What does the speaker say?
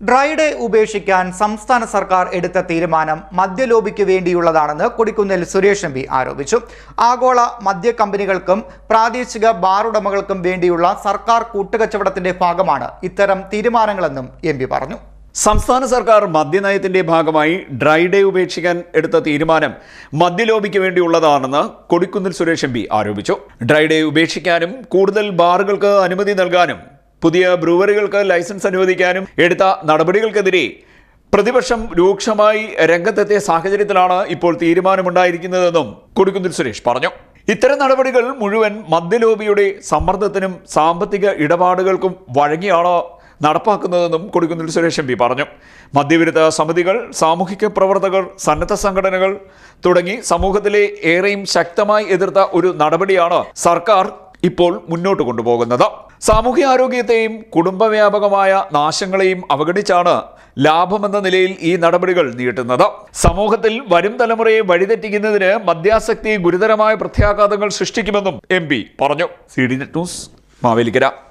Dry day ഉപേക്ഷിക്കാൻ സംസ്ഥാന സർക്കാർ എടുത്ത തീരുമാനം മദ്യലോബിക്ക് വേണ്ടിയുള്ളതാണെന്ന് കൊടിക്കുന്നിൽ സുരേഷ് എം ആരോപിച്ചു. ആഗോള മദ്യ കമ്പനികൾക്കും പ്രാദേശിക ബാറുടമകൾക്കും വേണ്ടിയുള്ള സർക്കാർ കൂട്ടുകച്ചവടത്തിന്റെ ഭാഗമാണ് ഇത്തരം തീരുമാനങ്ങളെന്നും എം പറഞ്ഞു. സംസ്ഥാന സർക്കാർ മദ്യനയത്തിന്റെ ഭാഗമായി ഡ്രൈഡേ ഉപേക്ഷിക്കാൻ എടുത്ത തീരുമാനം മദ്യലോബിക്ക് വേണ്ടിയുള്ളതാണെന്ന് കൊടിക്കുന്നിൽ സുരേഷ് എം ആരോപിച്ചു. ഡ്രൈഡേ ഉപേക്ഷിക്കാനും കൂടുതൽ ബാറുകൾക്ക് അനുമതി നൽകാനും പുതിയ ബ്രൂവറികൾക്ക് ലൈസൻസ് അനുവദിക്കാനും എടുത്ത നടപടികൾക്കെതിരെ പ്രതിപക്ഷം രൂക്ഷമായി രംഗത്തെത്തിയ സാഹചര്യത്തിലാണ് ഇപ്പോൾ തീരുമാനമുണ്ടായിരിക്കുന്നതെന്നും കൊടിക്കുന്നിൽ സുരേഷ് പറഞ്ഞു. ഇത്തരം നടപടികൾ മുഴുവൻ മദ്യലോബിയുടെ സമ്മർദ്ദത്തിനും സാമ്പത്തിക ഇടപാടുകൾക്കും വഴങ്ങിയാണ് നടപ്പാക്കുന്നതെന്നും കൊടിക്കുന്നിൽ സുരേഷ് എം പി പറഞ്ഞു. മദ്യവിരുദ്ധ സമിതികൾ സാമൂഹിക പ്രവർത്തകർ സന്നദ്ധ സംഘടനകൾ തുടങ്ങി സമൂഹത്തിലെ ഏറെയും ശക്തമായി എതിർത്ത ഒരു നടപടിയാണ് സർക്കാർ ഇപ്പോൾ മുന്നോട്ട് കൊണ്ടുപോകുന്നത്. സാമൂഹ്യാരോഗ്യത്തെയും കുടുംബവ്യാപകമായ നാശങ്ങളെയും അവഗണിച്ചാണ് ലാഭമെന്ന നിലയിൽ ഈ നടപടികൾ നീട്ടുന്നത്. സമൂഹത്തിൽ വരും തലമുറയെ വഴിതെറ്റിക്കുന്നതിന് മദ്യാസക്തി ഗുരുതരമായ പ്രത്യാഘാതങ്ങൾ സൃഷ്ടിക്കുമെന്നും എം പറഞ്ഞു. C D net news Mavelikara.